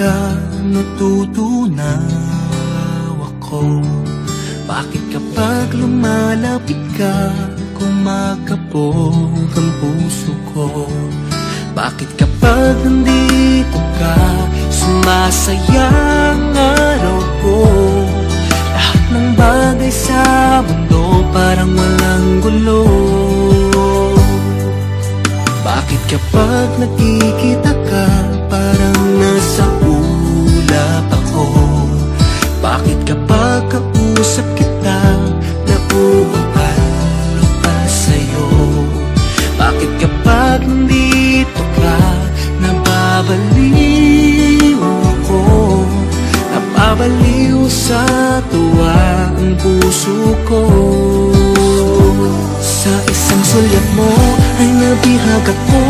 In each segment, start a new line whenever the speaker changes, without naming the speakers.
ka natutunaw ako? Bakit kapag lumalapit ka? Kumakabog ang puso ko. Bakit kapag nandito ka? Sumasayang araw ko. Lahat ng bagay sa mundo Parang walang gulo. Bakit kapag nakikita sa tuwa ang puso ko. Sa isang sulyap mo ay nabihag ako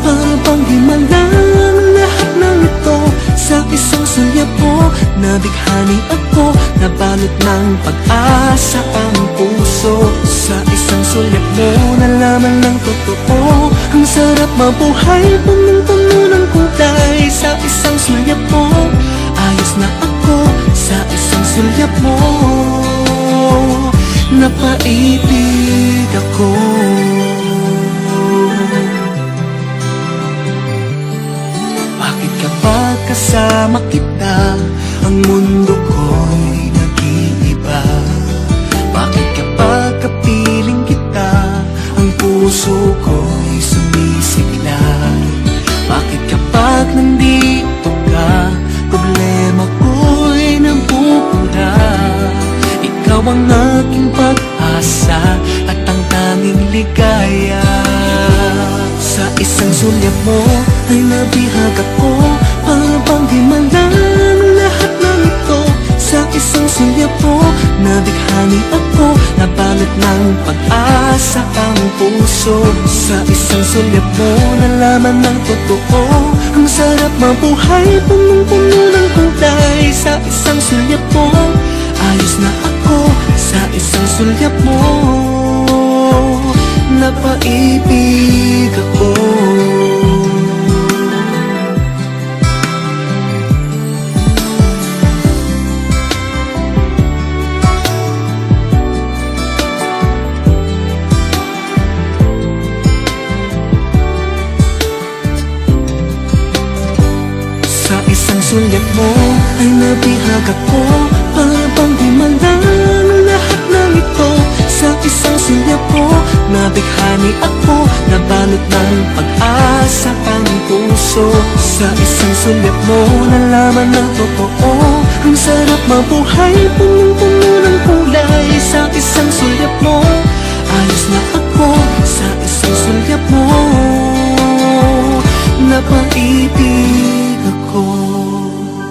Para bang di malang lahat ng ito. Sa isang sulyap mo nabighani ako Nabalot ng pag-asa ang puso. Sa isang sulyap mo nalaman ng totoo Ang sarap mabuhay punong-puno ng kulay. Sa isang sulyap mo ayos na ako sulyap mo napaibig ako. Bakit kapag kasama kita? Ang mundo ko'y nag-iiba. Bakit kapag kapiling kita? Ang puso ko'y tanging ligaya. Sa isang sulyap mo Ay nabihag ako Para bang di malang lahat ng ito. Sa isang sulyap mo Nabighani ako Nabalot ng pag-asa ang puso. Sa isang sulyap mo Nalaman ng totoo Ang sarap mabuhay Punong-puno ng kulay. Sa isang sulyap mo Ayos na ako. Sa isang sulyap mo Napaibig ako. Sa isang sulyap mo ay nabihag ako ng pag-asa ang puso Sa isang sulyap mo nalaman ng totoo. Ang sarap mabuhay punong-puno ng kulay Sa isang sulyap mo. Ayos na ako Sa isang sulyap mo. Napaibig ako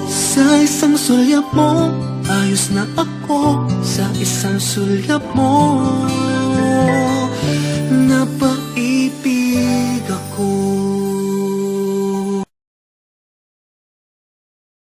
Sa isang sulyap mo. Ayos na ako Sa isang sulyap mo